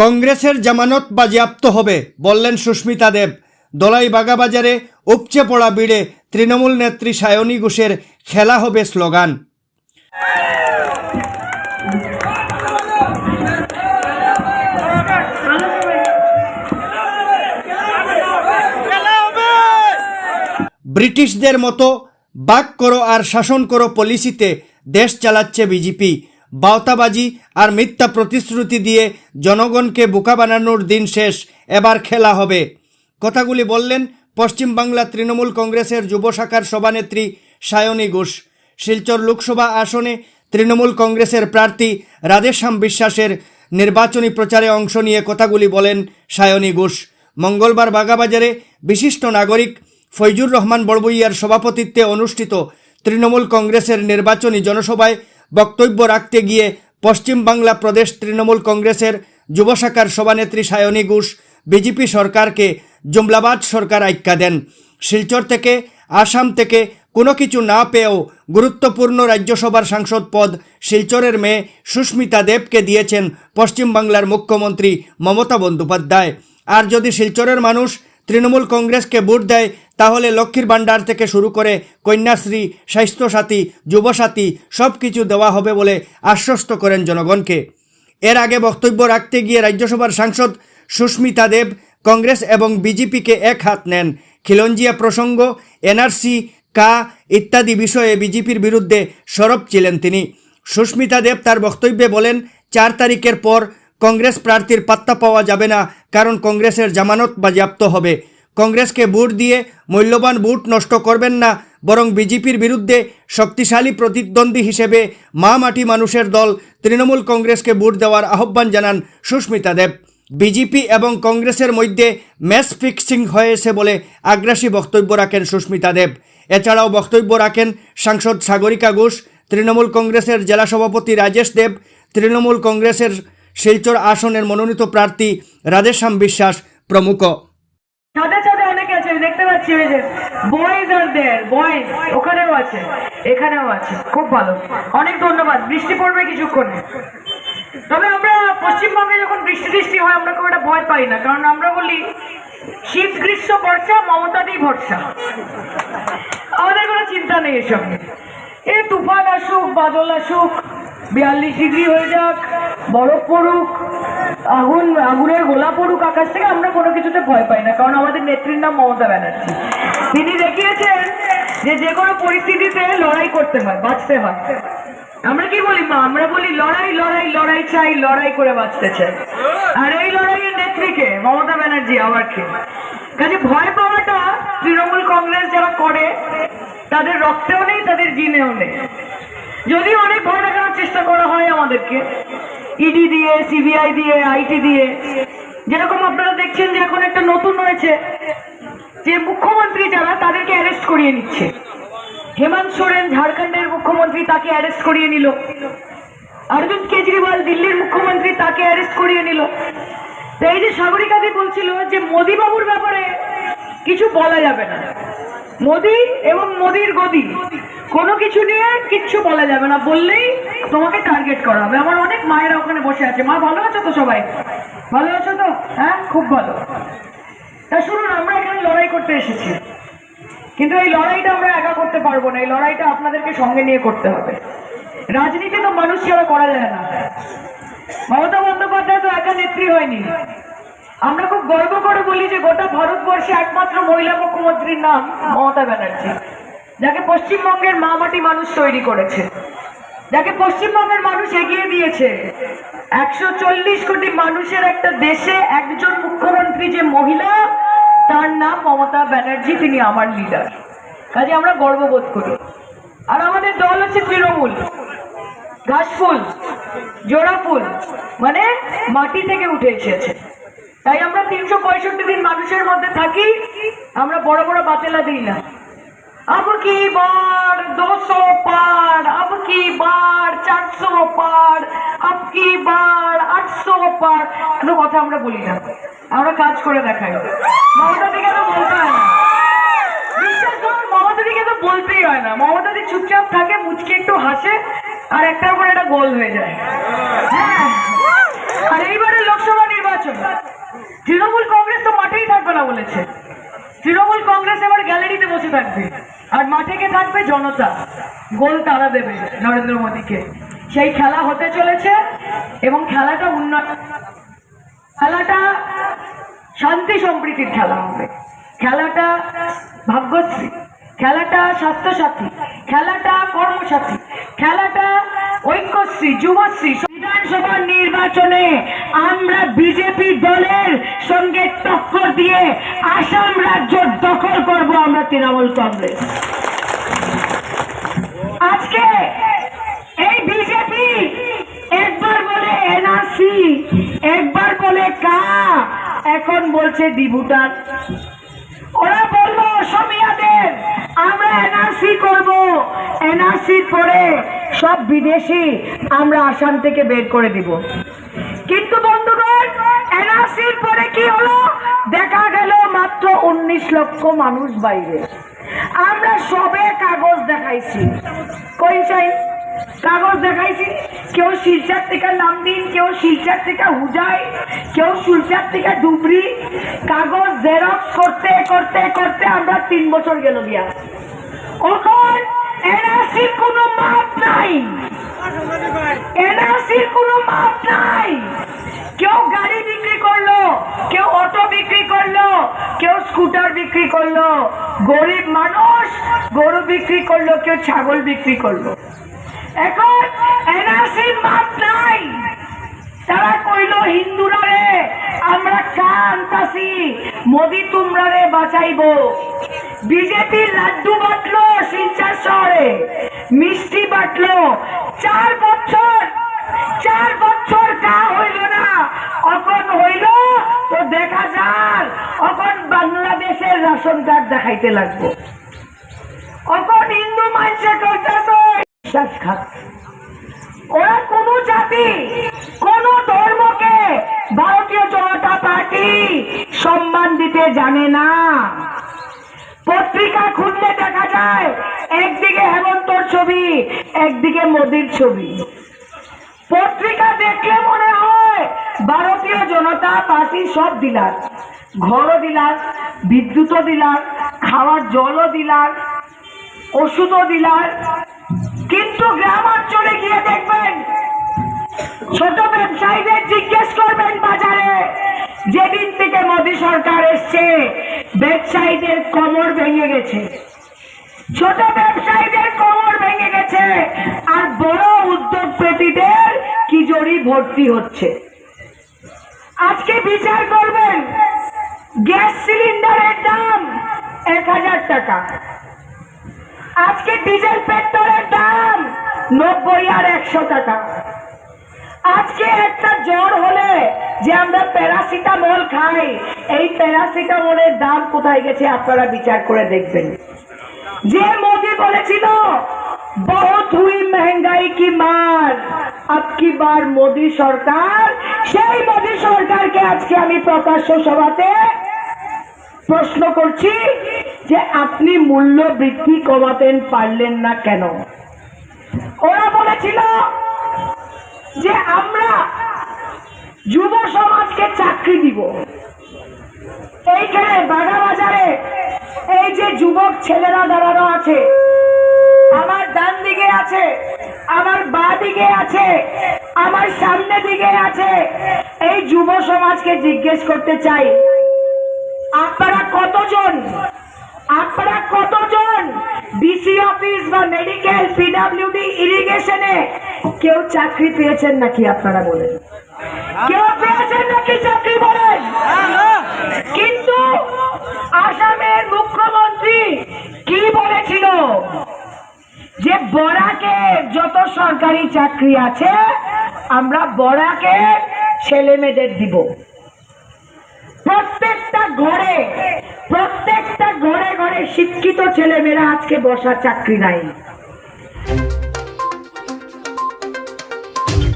কংগ্রেসের জামানত বাজেয়াপ্ত হবে, বললেন সুস্মিতা দেব। দলাই বাগাবাজারে উপচে পড়া বিড়ে তৃণমূল নেত্রী সায়নী ঘোষের খেলা হবে স্লোগান। ব্রিটিশদের মতো বাক করো আর শাসন করো পলিসিতে দেশ চালাচ্ছে বিজেপি। বাওতাবাজি আর মিথ্যা প্রতিশ্রুতি দিয়ে জনগণকে বোকা বানানোর দিন শেষ, এবার খেলা হবে। কথাগুলি বললেন পশ্চিমবাংলা তৃণমূল কংগ্রেসের যুব শাখার সভানেত্রী সায়নী ঘোষ। শিলচর লোকসভা আসনে তৃণমূল কংগ্রেসের প্রার্থী রাধেশ্যাম বিশ্বাসের নির্বাচনী প্রচারে অংশ নিয়ে কথাগুলি বলেন সায়নী ঘোষ। মঙ্গলবার বাগাবাজারে বিশিষ্ট নাগরিক ফৈজুর রহমান বড়বইয়ার সভাপতিত্বে অনুষ্ঠিত তৃণমূল কংগ্রেসের নির্বাচনী জনসভায় বক্তব্য রাখতে গিয়ে পশ্চিমবাংলা প্রদেশ তৃণমূল কংগ্রেসের যুব শাখার সভানেত্রী সায়নী ঘোষ বিজেপি সরকারকে জুমলাবাদ সরকার আজ্ঞা দেন। শিলচর থেকে, আসাম থেকে কোনো কিছু না পেয়েও গুরুত্বপূর্ণ রাজ্যসভার সাংসদ পদ শিলচরের মেয়ে সুস্মিতা দেবকে দিয়েছেন পশ্চিমবাংলার মুখ্যমন্ত্রী মমতা বন্দ্যোপাধ্যায়। আর যদি শিলচরের মানুষ তৃণমূল কংগ্রেসকে ভোট দেয় তাহলে লক্ষ্মীর ভাণ্ডার থেকে শুরু করে কন্যাশ্রী, স্বাস্থ্যসাথী, যুবসাথী সব কিছু দেওয়া হবে বলে আশ্বস্ত করেন জনগণকে। এর আগে বক্তব্য রাখতে গিয়ে রাজ্যসভার সাংসদ সুস্মিতা দেব, কংগ্রেস এবং বিজেপিকে এক হাত নেন। খিলঞ্জিয়া প্রসঙ্গ, এনআরসি, কা ইত্যাদি বিষয়ে বিজেপির বিরুদ্ধে সরব ছিলেন তিনি। সুস্মিতা দেব তার বক্তব্যে বলেন, চার তারিখের পর কংগ্রেস প্রার্থীর পাত্তা পাওয়া যাবে না, কারণ কংগ্রেসের জামানত বাজেয়াপ্ত হবে। কংগ্রেসকে ভোট দিয়ে মূল্যবান ভোট নষ্ট করবেন না, বরং বিজেপির বিরুদ্ধে শক্তিশালী প্রতিদ্বন্দ্বী হিসেবে মা মাটি মানুষের দল তৃণমূল কংগ্রেসকে ভোট দেওয়ার আহ্বান জানান সুস্মিতা দেব। বিজেপি এবং কংগ্রেসের মধ্যে ম্যাচ ফিক্সিং হয়েছে বলে আগ্রাসী বক্তব্য রাখেন সুস্মিতা দেব। এছাড়াও বক্তব্য রাখেন সাংসদ সাগরিকা ঘোষ, তৃণমূল কংগ্রেসের জেলা সভাপতি রাজেশ দেব, তৃণমূল কংগ্রেসের শিলচর আসনের মনোনীত প্রার্থী রাধেশ্যাম বিশ্বাস প্রমুখ। আছে দেখতে পাচ্ছি ওই যে বয়েজ আর দেয়ার বয়েজ ওখানেও আছে, এখানেও আছে, খুব ভালো। অনেক ধন্যবাদ, বৃষ্টি পড়বে কিছুক্ষণে। তবে আমরা পশ্চিমবঙ্গে যখন বৃষ্টি টিষ্টি হয়, আমরা খুব একটা ভয় পাই না, কারণ আমরা বলি, শীত গ্রীষ্ম বর্ষা মমতাতেই ভরসা। আমাদের কোনো চিন্তা নেই এসব। এ তুফান আসুক, বাদল আসুক, বিয়াল্লিশ ডিগ্রি হয়ে যাক, বরফ পড়ুক আগুন আগুনের গোলা পড়ুক আকাশ থেকে, আমরা কোনো কিছুতে ভয় পাই না, কারণ আমাদের নেত্রীর নাম মমতা ব্যানার্জি। তিনি দেখিয়েছেন যে যে কোনো পরিস্থিতিতে লড়াই করতে হয়, বাঁচতে হয়। আমরা কি বলি, মা? আমরা বলি, লড়াই লড়াই লড়াই চাই, লড়াই করে বাঁচতে চাই। আর এই লড়াইয়ের নেত্রীকে, মমতা ব্যানার্জি, আবার কে? কাজে ভয় পাওয়াটা তৃণমূল কংগ্রেস যারা করে, তাদের রক্তেও নেই, তাদের জিনেও নেই। যদিও অনেক ভয় দেখানোর চেষ্টা করা হয় আমাদেরকে ইডি দিয়ে সিবিআই দিয়ে আইটি দিয়ে, যেরকম আপনারা দেখছেন যে এখন একটা নতুন হয়েছে যে মুখ্যমন্ত্রী যারা তাদেরকে অ্যারেস্ট করিয়ে নিচ্ছে। হেমন্ত সোরেন ঝাড়খণ্ডের মুখ্যমন্ত্রী তাকে অ্যারেস্ট করিয়ে নিল। অরবিন্দ কেজরিওয়াল, দিল্লির মুখ্যমন্ত্রী তাকে অ্যারেস্ট করিয়ে নিল। তো এই যে সাগরিকাদি বলছিল যে মোদি বাবুর ব্যাপারে কিছু বলা যাবে না। মোদি এবং মোদির গদি। কোনো কিছু নিয়ে কিচ্ছু বলা যাবে না। বললেই তোমাকে টার্গেট করা হবে। আমার অনেক মায়েরা ওখানে বসে আছে। মা, ভালো আছো তো সবাই? ভালো আছো তো? হ্যাঁ? খুব ভালো। তা শুনুন, আমরা এখানে লড়াই করতে এসেছি। কিন্তু এই লড়াইটা আমরা একা করতে পারব না। এই লড়াইটা আপনাদেরকে সঙ্গে নিয়ে করতে হবে। রাজনীতি তো মানুষ ছাড়া করা যায় না। মমতা বন্দ্যোপাধ্যায় তো একা নেত্রী হয়নি। আমরা খুব গর্ব করে বলি যে গোটা ভারতবর্ষে একমাত্র মহিলা মুখ্যমন্ত্রীর নাম মমতা ব্যানার্জি, যাকে পশ্চিমবঙ্গের মা মাটি মানুষ তৈরি করেছে, যাকে পশ্চিমবঙ্গের মানুষ এগিয়ে দিয়েছে। একশো চল্লিশ কোটি মানুষের একটা দেশে একজন মুখ্যমন্ত্রী যে মহিলা, তার নাম মমতা ব্যানার্জি, তিনি আমার লিডার কাজে আমরা গর্ববোধ করি। আর আমাদের দল হচ্ছে তৃণমূল, ঘাসফুল, জোড়া ফুল মানে মাটি থেকে উঠে এসেছে। তাই আমরা তিনশো পঁয়ষট্টি দিন মানুষের মধ্যে থাকি আমরা বড় বড় বাতেলা দিই না अब की बार 200 पार अब की बार 400 पार अब की बार 800 পার কোনো কথা আমরা বলি না আমরা কাজ করে দেখাই মমতা দিকে তো বলতে হয় না বিশ্বাস করুন মমতা দিকে তো বলতেই হয় না মমতা দি চুপচাপ থাকে মুচকে একটু হাসে আর একটার পর একটা গোল হয়ে যায় হ্যাঁ আর এইবারে লোকসভা নির্বাচন নির্বাচন তৃণমূল কংগ্রেস তো মাঠেই থাকবে না বলেছে। তৃণমূল কংগ্রেস এবার গ্যালারিতে বসে থাকবে। আর মাঠে কে থাকবে? জনতা। গোল তারা দেবে নরেন্দ্র মোদীকে। সেই খেলা হতে চলেছে এবং খেলাটা উন্নত খেলাটা শান্তি সম্প্রীতির খেলা হবে। খেলাটা ভাগ্যশ্রী। খেলাটা স্বাস্থ্যসাথী। খেলাটা কর্মসাথী। খেলাটা ঐক্যশ্রী, যুবশ্রী বিধানসভা নির্বাচনে আমরা বিজেপি দলের সঙ্গে টক্কর দিয়ে আসাম রাজ্য দখল করব আমরা তৃণমূল কংগ্রেস। আজকে এই বিজেপি একবার বলে এনআরসি একবার বলে কা, এখন বলছে ডিবুটার ওরা বলল অসমিয়াদের আমরা এনআরসি করব। এনআরসি পরে সব বিদেশি আমরা আসাম থেকে বের করে দিব। কিন্তু বন্ধুগণ, এনআরসির পরে কি হলো? দেখা গেল মাত্র উনিশ লক্ষ মানুষ বাইরে। আমরা সবে কাগজ দেখাইছি। কই চাই? কাগজ দেখাইছি, কেউ শিলচার থেকে নামদিন কেউ শিলচার থেকে হুজাই, কেউ শিলচার থেকে ডুবরি। কাগজ জেরক্স করতে করতে করতে আমরা তিন বছর গেল গিয়া এখন এনআরসির কোনো মাপ নাই। এনআরসির কোনো মাপ নাই। কেউ গাড়ি বিক্রি করল, কেউ অটো বিক্রি করল, কেউ স্কুটার বিক্রি করল। গরিব মানুষ গরু বিক্রি করল, কেউ ছাগল বিক্রি করল। এখন এনআরসির মাপ নাই। তারা কইল, হিন্দুরা রে, আমরা মোদি তোমরা রে বাঁচাইব। বিজেপি লাড্ডু শহরে, মিষ্টি চার বছর চার বছর কা হইল না। অখন হইল, তো দেখা যার অখন বাংলাদেশের রেশন কার্ড দেখাইতে লাগবো। অখন হিন্দু মানুষে ওরা কোন জাতি, কোন ধর্মকে ভারতীয় জনতা পার্টি সম্মান দিতে জানে না। পত্রিকা খুললে দেখা যায়, একদিকে হেমন্তর ছবি, একদিকে মোদির ছবি। পত্রিকা দেখলে মনে হয়, ভারতীয় জনতা পার্টি সব দিলার। ঘরও দিলার, বিদ্যুৎও দিলার, খাওয়ার জলও দিলার, ওষুধও দিলার। কিন্তু গ্রাম অঞ্চলে গিয়ে দেখবেন ছোট ব্যবসায়ীদের জিজ্ঞেস করবেন বাজারে, যেদিন থেকে মোদী সরকার এসছে, ব্যবসায়ীদের কোমর ভেঙে গেছে। ছোট ব্যবসায়ীদের কোমর ভেঙে গেছে, আর বড় উদ্যোগপতিদের কি জড়ি ভর্তি হচ্ছে। আজকে বিচার করবেন, গ্যাস সিলিন্ডারের দাম এক হাজার টাকা। আজকে ডিজেল পেট্রোলের দাম নব্বই আর একশো টাকা। আজকে একটা জ্বর হলে যে আমরা প্যারাসিটামল খাই, এই প্যারাসিটামলের দাম কোথায় গেছে আপনারা বিচার করে দেখবেন। যে মোদি বলেছিল, বহুত হুই মেহঙ্গাই কি মার। আব কি বার মোদি সরকার? সেই মোদি সরকারকে আজকে আমি প্রকাশ্য সভাতে প্রশ্ন করছি যে আপনি মূল্য বৃদ্ধি কমাতেন পারলেন না কেন? ওরা বলেছিল যে আমরা যুব সমাজকে চাকরি দিব। এইখানে বাগা বাজারে এই যে যুবক ছেলেরা দাঁড়ানো আছে, আমার ডান দিকে আছে, আমার বা দিকে আছে, আমার সামনে দিকে আছে, এই যুব সমাজকে জিজ্ঞেস করতে চাই, আপনারা কতজন আপনারা কতজন ডিসি অফিস বা মেডিকেল পিডাব্লিউডি ইরিগেশনে কেউ চাকরি পেয়েছেন নাকি আপনারা বলেন? কেউ পেয়েছেন নাকি চাকরি বলেন? কিন্তু আসামের মুখ্যমন্ত্রী কি বলেছিল? যে বড়াকে যত সরকারি চাকরি আছে, আমরা বড়াকে ছেলে মেয়েদের দিব। প্রত্যেকটা ঘরে, প্রত্যেকটা ঘরে ঘরে শিক্ষিত ছেলেমেয়েরা আজকে বসার চাকরি নাই।